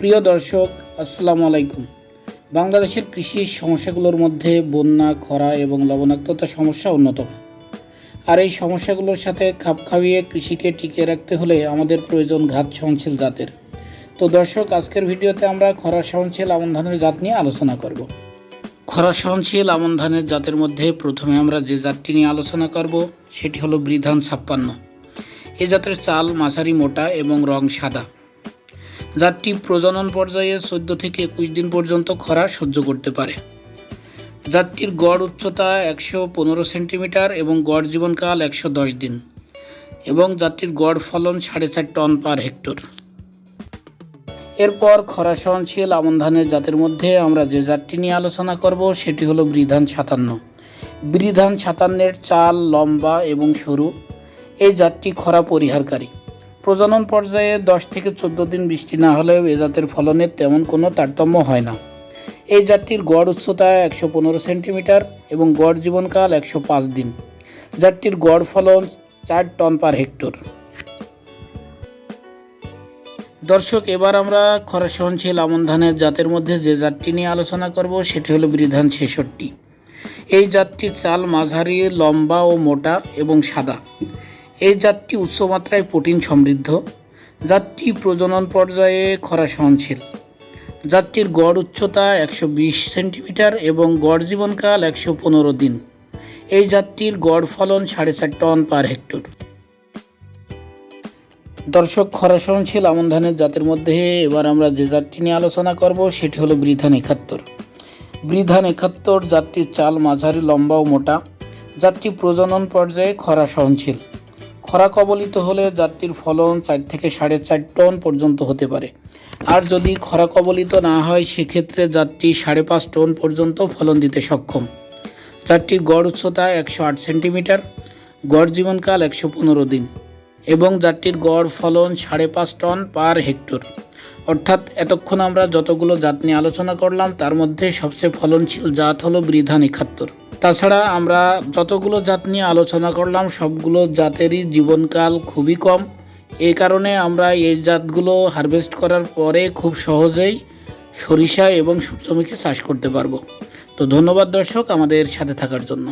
প্রিয় দর্শক, আসসালামু আলাইকুম। বাংলাদেশের কৃষি সমস্যাগুলোর মধ্যে বন্যা, খরা এবং লবণাক্ততা সমস্যা অন্যতম। আর এই সমস্যাগুলোর সাথে খাপ খাইয়ে কৃষিকে টিকিয়ে রাখতে হলে আমাদের প্রয়োজন ঘাত সহনশীল জাতের। তো দর্শক, আজকের ভিডিওতে আমরা খরা সহনশীল আমন ধানের জাত নিয়ে আলোচনা করব। খরা সহনশীল আমন ধানের জাতের মধ্যে প্রথমে আমরা যে জাতটি নিয়ে আলোচনা করব, সেটি হলো বৃধান ছাপ্পান্ন। এই জাতের চাল মাঝারি, মোটা এবং রং সাদা। জাতটি প্রজনন পর্যায়ে চোদ্দ থেকে একুশ দিন পর্যন্ত খরা সহ্য করতে পারে। জাতটির গড় উচ্চতা একশো পনেরো সেন্টিমিটার এবং গড় জীবনকাল একশো দশ দিন এবং জাতটির গড় ফলন সাড়ে চার টন পার হেক্টর। এরপর খরা সহনশীল আমন ধানের জাতের মধ্যে আমরা যে জাতটি নিয়ে আলোচনা করব সেটি হলো বৃধান সাতান্ন। বৃধান সাতান্নের চাল, লম্বা এবং সরু, এই জাতটি খরা পরিহারকারী। প্রজনন পর্যায়ে দশ থেকে চোদ্দ দিন বৃষ্টি না হলেও এ জাতের ফলনের তেমন কোনো তারতম্য হয় না। এই জাতটির গড় উচ্চতা একশো পনেরো সেন্টিমিটার এবং গড় জীবনকাল একশো পাঁচ দিন। জাতটির গড় ফলন চার টন পার হেক্টর। দর্শক, এবার আমরা খরা সহনশীল আমন ধানের জাতের মধ্যে যে জাতটি নিয়ে আলোচনা করব, সেটি হলো বৃধান ছেষট্টি। এই জাতটির চাল মাঝারি, লম্বা ও মোটা এবং সাদা। এই জাতটি উচ্চমাত্রায় প্রোটিন সমৃদ্ধ। জাতটি প্রজনন পর্যায়ে খরা সহনশীল। জাতটির গড় উচ্চতা একশো বিশ সেন্টিমিটার এবং গড় জীবনকাল একশো পনেরো দিন। এই জাতটির গড় ফলন সাড়ে চার টন পার হেক্টর। দর্শক, খরা সহনশীল আমন ধানের জাতের মধ্যে এবার আমরা যে জাতটি নিয়ে আলোচনা করব, সেটি হলো বৃধান একাত্তর। বৃধান একাত্তর জাতটির চাল মাঝারি, লম্বা ও মোটা। জাতটি প্রজনন পর্যায়ে খরা সহনশীল। খরা কবলিত হলে জাতটির ফলন চার থেকে সাড়ে চার টন পর্যন্ত হতে পারে। আর যদি খরা কবলিত না হয়, সেক্ষেত্রে জাতটি সাড়ে পাঁচ টন পর্যন্ত ফলন দিতে সক্ষম। জাতটির গড় উচ্চতা একশো আট সেন্টিমিটার, গড় জীবনকাল একশো পনেরো দিন এবং জাতটির গড় ফলন সাড়ে পাঁচ টন পার হেক্টর। অর্থাৎ এতক্ষণ আমরা যতগুলো জাত নিয়ে আলোচনা করলাম, তার মধ্যে সবচেয়ে ফলনশীল জাত হলো বৃধান একাত্তর তাছাড়া আমরা যতগুলো জাত নিয়ে আলোচনা করলাম, সবগুলো জাতেরই জীবনকাল খুবই কম। এই কারণে আমরা এই জাতগুলো হারভেস্ট করার পরে খুব সহজেই সরিষা এবং সূর্যমুখী চাষ করতে পারব। তো ধন্যবাদ দর্শক আমাদের সাথে থাকার জন্য।